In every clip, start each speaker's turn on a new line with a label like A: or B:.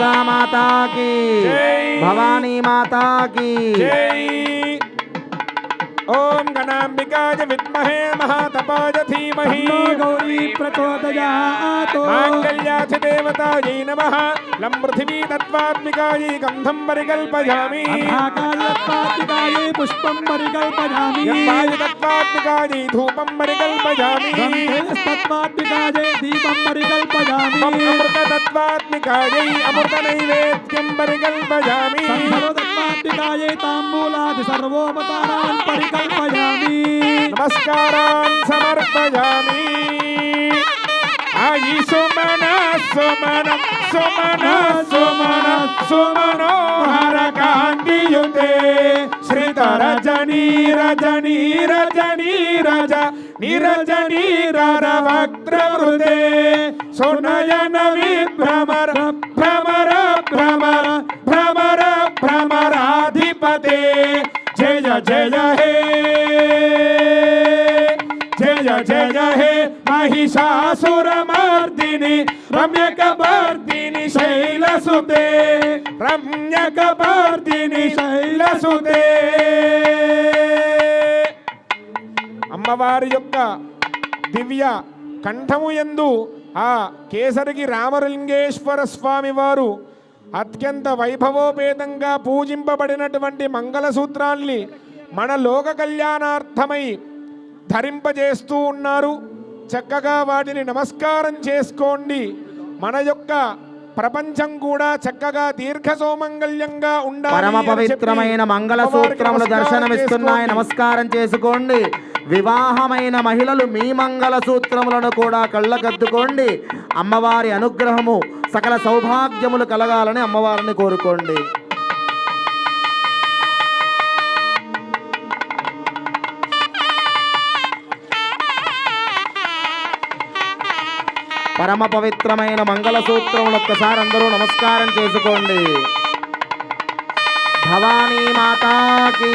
A: दुर्गा
B: माता की भवानी माता की। ओम
C: गणाम्बिकाय विद्महे
B: महातपाज धीमहि गौरी प्रचोदयात्। देवता जी नमः। लं
C: पृथिवी तत्वात्मिकाय गन्धं
B: परिकल्पयामि। पुष्पं परिकल्पयामि। धूपं
C: परिकल्पयामि। दीपं परिकल्पयामि।
B: త్వం అమృత నైవేద్యం పరికల్పయామి
C: తత్వాత్మికాయ తాంబూలాది సర్వోపకారాన్ పరికల్పయామి
B: నమస్కారాన్ సమర్పయామి ఆయి సుమన సుమన సుమన సుమన సుమనోహర కాంతియుతే శ్రీత రజనీ రజనీ రజనీ రజ నిరజనీ రర వక్రవృతే సునయన విభ్రమర భ్రమర భ్రమర భ్రమర భ్రమరాధిపతే. జయ జయ హే. జయ జయ హే. మహిషాసురమర్దిని రమ్యకపర్దిని శైలసుతే. రమ్యకపర్దిని శైలసుతే. అమ్మవారి యొక్క దివ్య కంఠము ఎందు ఆ కేసరికి రామలింగేశ్వర స్వామి వారు అత్యంత వైభవోపేతంగా పూజింపబడినటువంటి మంగళసూత్రాల్ని మన లోక కళ్యాణార్థమై ధరింపజేస్తూ ఉన్నారు. చక్కగా వాటిని నమస్కారం చేసుకోండి. మన యొక్క ప్రపంచం కూడా చక్కగా దీర్ఘ సౌమంగళ్యంగా ఉండాలి
A: పరమ పవిత్రమైన మంగళ
B: అమ్మవారికి
A: సూత్రములు
B: నమస్కారం
A: దర్శనమిస్తున్నాయి. నమస్కారం చేసుకోండి. వివాహమైన మహిళలు మీ మంగళ సూత్రములను కూడా కళ్ళకద్దుకోండి. అమ్మవారి అనుగ్రహము సకల సౌభాగ్యములు కలగాలని అమ్మవారిని కోరుకోండి. పరమ పవిత్రమైన మంగళసూత్రములు ఒక్కసారి అందరూ నమస్కారం చేసుకోండి. భవానీ మాతాకి.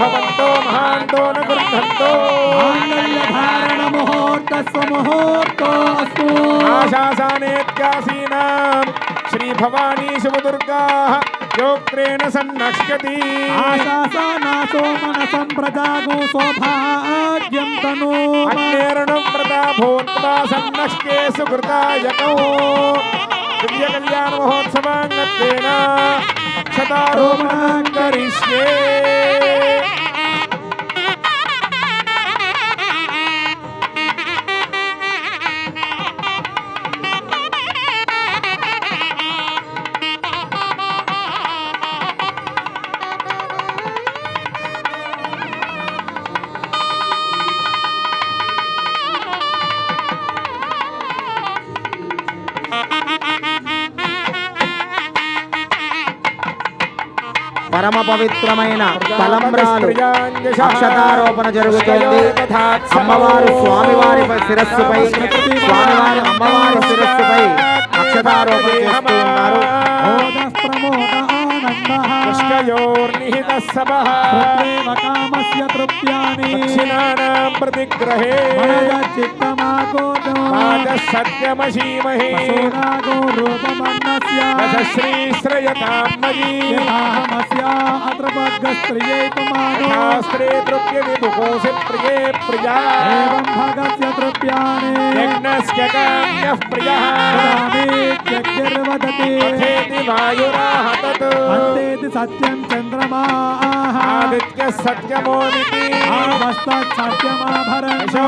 C: भवन्तो महान्तो न
B: गृह्णन्तो। माङ्गल्यधारणमुहूर्तस्व मुहूर्तोऽस्तु आशासानेत्यासीनाम् श्रीभवानी शिवदुर्गाः
C: योक्त्रेण सन्नक्ष्यति आशासानासो मनसं प्रजागो
B: शोभाद्यं तनो। अन्येरणं प्रदा भूत्वा सन्नक्ष्ये सुकृतायकौ। दिव्यकल्याणमहोत्सवाङ्गत्वेन शतारोपणं करिष्ये।
A: పరమ పవిత్రమైన తలంబ్రాలు. అక్షతారోపణ జరుగుతుంది. అమ్మవారు స్వామివారి శిరస్సుపై స్వామివారి అమ్మవారి శిరస్సుపై అక్షతారోపణ చేస్తూ ఉన్నారు.
B: पुष्कयोर्निहितः समः कामस्य तृप्यानि।
C: दक्षिणानां प्रतिग्रहे। सत्यमशीमहे
B: श्रीश्रयताम्मयीमस्यात्रपगस्त्रियैतमास्त्रे तृप्य विदुकोऽसि
C: प्रिये।
B: प्रिया। एवं वायुरा
C: అంతేతి సత్యం చంద్రమాః
B: సత్యమోమితి.
C: ఆవస్తత్సత్యమాభరణం
B: యశో